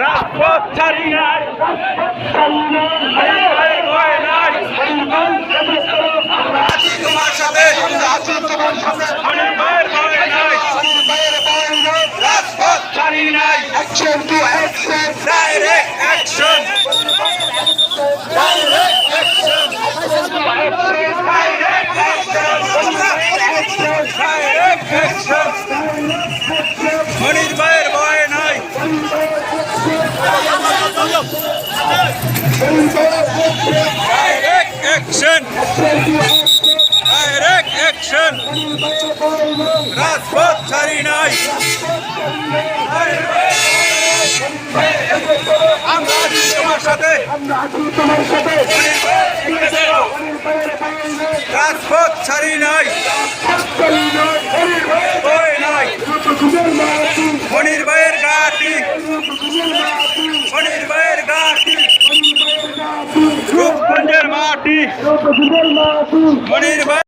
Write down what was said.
রাজপথ ছাড়ি নাই। তোমার সাথে। রাজপথ ছাড়ি নাই। Action to action. Direct action direct action direct action direct action Monir ভাইয়ের ভয় নাই ডাইরেক্ট অ্যাকশন ডাইরেক্ট অ্যাকশন রাজপথ ছাড়ি নাই আমরা আছি তোমার সাথে। রাজপথ ছাড়ি নাই। Martí. Munir